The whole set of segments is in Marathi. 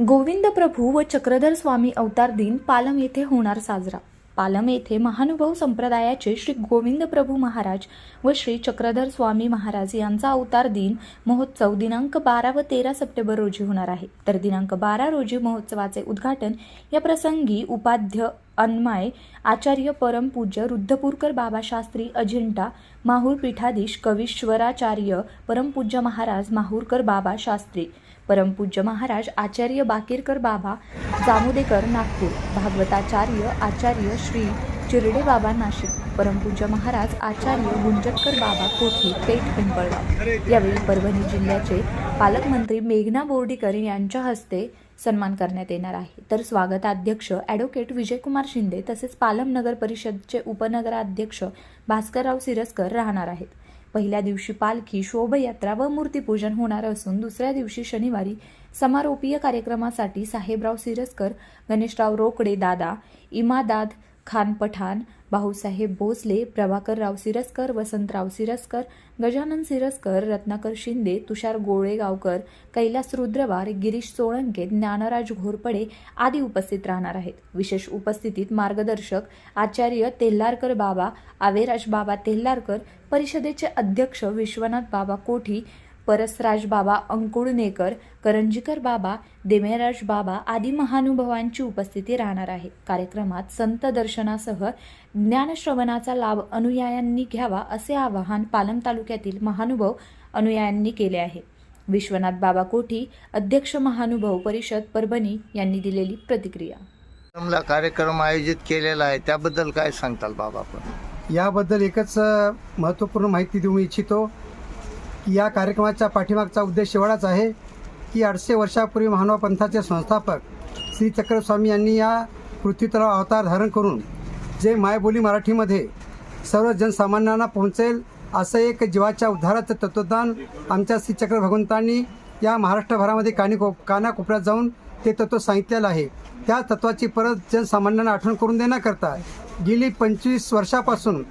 गोविंद प्रभू व चक्रधर स्वामी अवतार दिन पालम येथे होणार साजरा. पालम येथे महानुभाव संप्रदायाचे श्री गोविंद प्रभू महाराज व श्री चक्रधर स्वामी महाराज यांचा अवतार दिन महोत्सव दिनांक बारा व तेरा सप्टेंबर रोजी होणार आहे. तर दिनांक बारा रोजी महोत्सवाचे उद्घाटन या प्रसंगी उपाध्य अन्माय आचार्य परमपूज्य रुद्धपूरकर बाबा शास्त्री अजिंठा माहूर पीठाधीश कवीश्वराचार्य परमपूज्य महाराज माहूरकर बाबा शास्त्री परमपूज्य महाराज आचार्य बाकीरकर बाबा जामुदेकर नागपूर भागवताचार्य आचार्य श्री चिरडे बाबा नाशिक परमपूज्य महाराज आचार्य गुंजटकर बाबा कोठी पेठ पिंपळगाव. यावेळी परभणी जिल्ह्याचे पालकमंत्री मेघना बोर्डीकर यांच्या हस्ते सन्मान करण्यात येणार आहे. तर स्वागताध्यक्ष ॲडव्होकेट विजयकुमार शिंदे तसेच पालम नगर परिषदचे उपनगराध्यक्ष भास्करराव सिरस्कर राहणार आहेत. पहिल्या दिवशी पालखी शोभयात्रा व मूर्तीपूजन होणार असून दुसऱ्या दिवशी शनिवारी समारोपीय कार्यक्रमासाठी साहेबराव सिरस्कर गणेशराव रोकडे दादा इमादाद खान पठाण भाऊसाहेब भोसले प्रभाकरराव सिरस्कर वसंतराव सिरस्कर गजानन सिरस्कर रत्नाकर शिंदे तुषार गोळेगावकर कैलास रुद्रवार गिरीश सोळंके ज्ञानराज घोरपडे आदी उपस्थित राहणार आहेत. विशेष उपस्थितीत मार्गदर्शक आचार्य तेल्हारकर बाबा आवेराज बाबा तेल्हारकर परिषदेचे अध्यक्ष विश्वनाथ बाबा कोठी परसराज बाबा अंकुळनेकर करंजीकर बाबा देमेराज बाबा आदी महानुभावांची उपस्थिती राहणार आहे. कार्यक्रमात संत दर्शनासह ज्ञानश्रवणाचा लाभ अनुयायांनी घ्यावा असे आवाहन पालम तालुक्यातील महानुभाव अनुयायांनी केले आहे. विश्वनाथ बाबा कोठी अध्यक्ष महानुभाव परिषद परभणी यांनी दिलेली प्रतिक्रिया. कार्यक्रम आयोजित केलेला आहे त्याबद्दल काय सांगताल बाबा आपण? याबद्दल एकच महत्त्वपूर्ण माहिती देऊ इच्छितो. या कार्यक्रमाच्या पाठीमागचा उद्देश एवढाच आहे की आठशे वर्षापूर्वी महानुभाव पंथाचे संस्थापक श्री चक्रस्वामी यांनी या पृथ्वीतलावर अवतार धारण करून जे मायबोली मराठीमध्ये सर्व जनसामान्यांना पोहोचेल असं एक जीवाच्या उद्धाराचं तत्त्वज्ञान आमच्या श्री चक्र भगवंतांनी या महाराष्ट्रभरामध्ये कानिकोप कानाकोपऱ्यात जाऊन ते तत्त्व सांगितलेलं आहे. त्या तत्त्वाची परत जनसामान्यांना आठवण करून देण्याकरता गेली पंचवीस वर्षापासून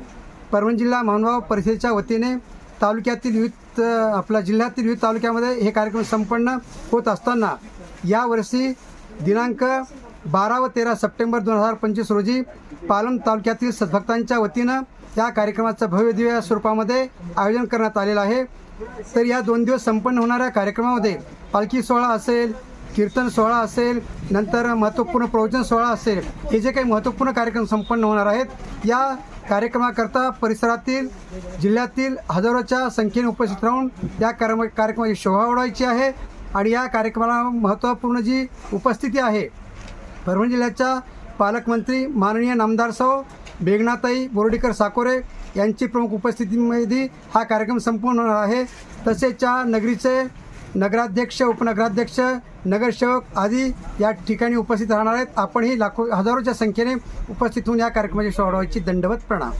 परभणी जिल्हा महानुभाव परिषदेच्या वतीने तालुक्यातील विविध आपल्या जिल्ह्यातील विविध तालुक्यामध्ये हे कार्यक्रम संपन्न होत असताना यावर्षी दिनांक बारा व तेरा सप्टेंबर दोन हजार पंचवीस रोजी पालम तालुक्यातील सद्भक्तांच्या वतीनं या कार्यक्रमाचं भव्य दिव्य स्वरूपामध्ये आयोजन करण्यात आलेलं आहे. तर या दोन दिवस संपन्न होणाऱ्या कार्यक्रमामध्ये पालखी सोहळा असेल कीर्तन सोहळा असेल नंतर महत्त्वपूर्ण प्रवचन सोहळा असेल हे जे काही महत्त्वपूर्ण कार्यक्रम संपन्न होणार आहेत या कार्यक्रमाकरता परिसरातील जिल्ह्यातील हजारोच्या संख्येने उपस्थित राहून या कार्यम कार्यक्रमाची शोभा वाढवायची आहे आणि या कार्यक्रमाला महत्त्वपूर्ण जी उपस्थिती आहे परभणी जिल्ह्याच्या पालकमंत्री माननीय नामदार सौ बेगनाताई बोर्डीकर साकोरे यांची प्रमुख उपस्थितीमध्ये हा कार्यक्रम संपूर्ण होणार आहे. तसेच या नगरीचे नगराध्यक्ष उपनगराध्यक्ष नगरसेवक आदी या ठिकाणी उपस्थित राहणार आहेत. आपणही लाखो हजारोच्या संख्येने उपस्थित होऊन या कार्यक्रमाची सोडवायची दंडवत प्रणाम.